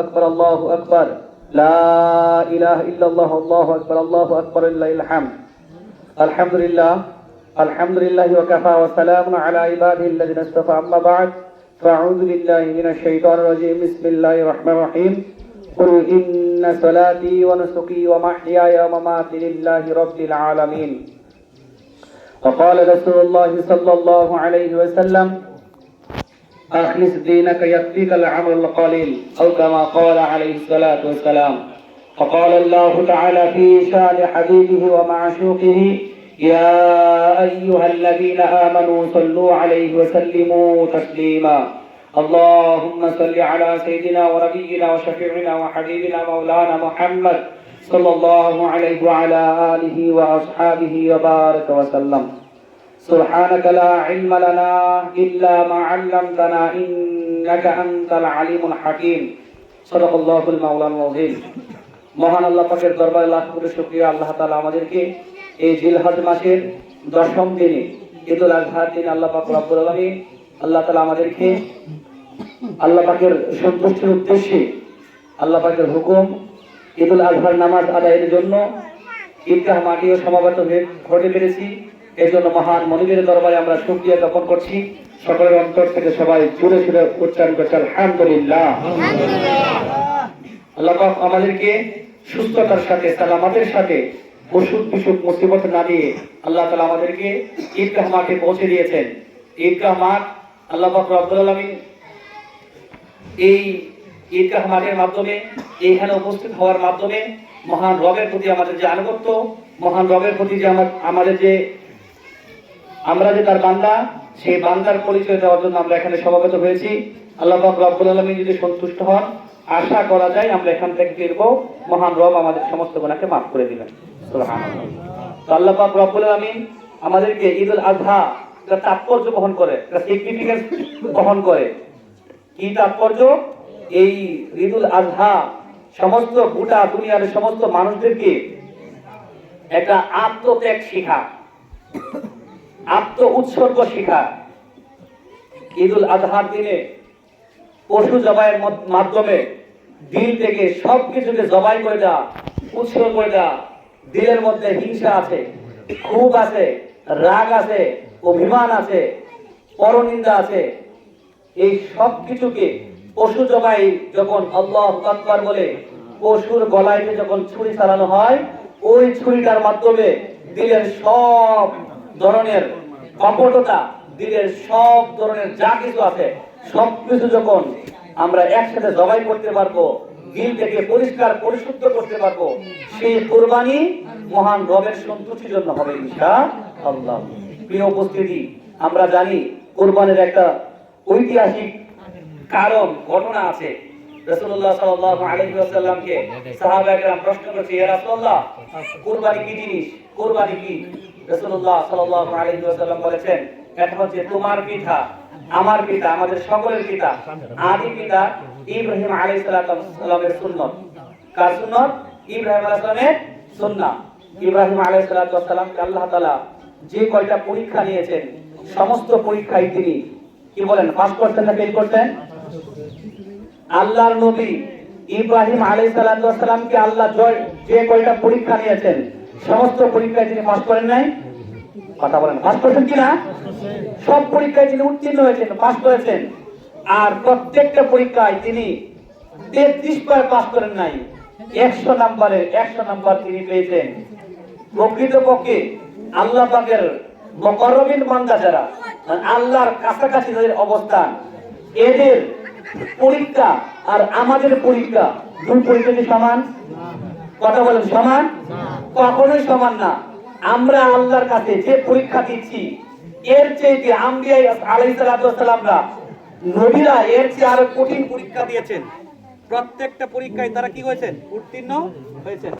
أكبر الله أكبر لا إله إلا الله الله أكبر الله أكبر لله الحمد الحمد لله الحمد لله وكفى وسلام على عباده الذين اصطفى أما بعد فأعوذ بالله من الشيطان الرجيم بسم الله الرحمن الرحيم قل إن صلاتي ونسكي ومحياي ومماتي لله رب العالمين وقال رسول الله صلى الله عليه وسلم أخلص دينك يكفيك العمل القليل أو كما قال عليه الصلاة والسلام. وقال الله تعالى في شأن حبيبه ومعشوقه يا أيها الذين آمنوا صلوا عليه وسلموا تسليما. اللهم صل على سيدنا ونبينا وشفيعنا وحبيبنا مولانا محمد صلى الله عليه وعلى آله وأصحابه وبارك وسلم. سبحانك لا علم لنا إلا ما علمتنا إنك أنت العليم الحكيم صدق الله المولان العظيم মহান আল্লাহ পাকের দরবারে লাখ কোটি শুকরিয়া আল্লাহ তাআলা আমাদেরকে এই জিলহজ মাসের দশম দিনে ঈদুল আজহার দিন আল্লাহ পাক রব্বুল আলামিন আল্লাহ তাআলা আমাদেরকে আল্লাহ পাকের সন্তুষ্টির উদ্দেশ্যে আল্লাহ পাকের হুকুম ঈদুল আজহার নামাজ আদায়ের জন্য ঈদগাহ মাটিও সমাবেত হয়ে ঘটে পেরেছি এই জন্য মহান মনিবের দরবারে আমরা শুকরিয়া জ্ঞাপন করছি। সকলের অন্তর থেকে সবাই জুড়ে জুড়ে উচ্চারণ করছে আলহামদুলিল্লাহ। আল্লাহ আমাদেরকে সুস্থতার সাথে সালামাতের সাথে ওষুধ বিসুখ মুসিবত না দিয়ে আল্লাহ তালা আমাদেরকে ঈদগাহ মাঠে পৌঁছে দিয়েছেন। ঈদগাহ মাঠ আল্লাহ আলামিন এই ঈদগাহ মাঠের মাধ্যমে এইখানে উপস্থিত হওয়ার মাধ্যমে মহান রবের প্রতি আমাদের যে আনুগত্য মহান রবের প্রতি যে আমার আমাদের যে আমরা যে তার বান্দা, সেই বান্দার পরিচয় দেওয়ার জন্য আমরা এখানে সমাগত হয়েছি। আল্লাহ রব্বুল আলামিন যদি সন্তুষ্ট হন, আশা করা যায় আমরা এখান থেকে ফিরবো। মহান রব আমাদের সমস্ত গুণাকে মাফ করে দিবেন। তো আল্লাহ পাক রব্বুল আলামিন আমাদেরকে ঈদুল আজহা একটা তাৎপর্য বহন করে। একটা সিগনিফিকেন্স বহন করে। কি তাৎপর্য? এই ঈদুল আজহা সমস্ত গোটা দুনিয়ার সমস্ত মানুষদেরকে একটা আত্মত্যাগ শিখা। আত্ম উৎসর্গ শিখা ঈদুল আজহার দিনে পশু জবাইয়ের মাধ্যমে দিল থেকে সব কিছুকে জবাই করে দেওয়া, উৎসর্গ করে দেওয়া, দিলের মধ্যে হিংসা আছে, ক্ষোভ আছে, রাগ আছে, অভিমান আছে, পরনিন্দা আছে। এই সব কিছুকে পশু জবাই যখন আল্লাহ আকবার বলে, পশুর গলায় যখন ছুরি চালানো হয়, ওই ছুরিটার মাধ্যমে দিলের সব ধরনের কপটতা, দিলের সব ধরনের যা কিছু আছে সব কিছু যখন আমরা একসাথে জবাই করতে পারব দিল থেকে পরিষ্কার পরিশুদ্ধ করতে পারব, সেই কোরবানি মহান রবের সন্তুষ্টির জন্য হবে আল্লাহ। প্রিয় উপস্থিতি, আমরা জানি কোরবানির একটা ঐতিহাসিক কারণ, ঘটনা আছে। কুরবানি কি জিনিস? কোরবানি কি? বলেছেন, এটা হচ্ছে তোমার আমার পিতা, আমাদের সকলের পিতা, আদি পিতা ইব্রাহিম কার ইব্রাহিম ইব্রাহিম আল্লাহ তাআলা যে কয়টা পরীক্ষা নিয়েছেন, সমস্ত পরীক্ষায় তিনি কি বলেন পাস করতেন না ফেল করতেন? আল্লাহর নবী ইব্রাহিম আলাইহিস সালামকে আল্লাহ জয়, যে কয়টা পরীক্ষা নিয়েছেন সমস্ত পরীক্ষায় তিনি পাশ করেন নাই, কথা বলেন পাস করেছেন কিনা? সব পরীক্ষায় তিনি উত্তীর্ণ হয়েছেন, পাশ করেছেন। আর প্রত্যেকটা পরীক্ষায় তিনি তেত্রিশ বার পাশ করেন নাই, একশো নাম্বারে, একশো নাম্বার তিনি পেয়েছেন। প্রকৃতপক্ষে আল্লাহ পাকের মকরবিন বান্দা যারা মানে আল্লাহর কাছাকাছি যাদের অবস্থান, এদের পরীক্ষা আর আমাদের পরীক্ষা দুই পরীক্ষা সমান? কথা বলেন, সমান? কখনোই সমান না। আমরা আল্লাহর কাছে যে পরীক্ষা দিচ্ছি, এর চেয়ে আম্বিয়া সালামরা, নবীরা এর চেয়ে আরও কঠিন পরীক্ষা দিয়েছেন। প্রত্যেকটা পরীক্ষায় তারা কি হয়েছেন? উত্তীর্ণ হয়েছেন।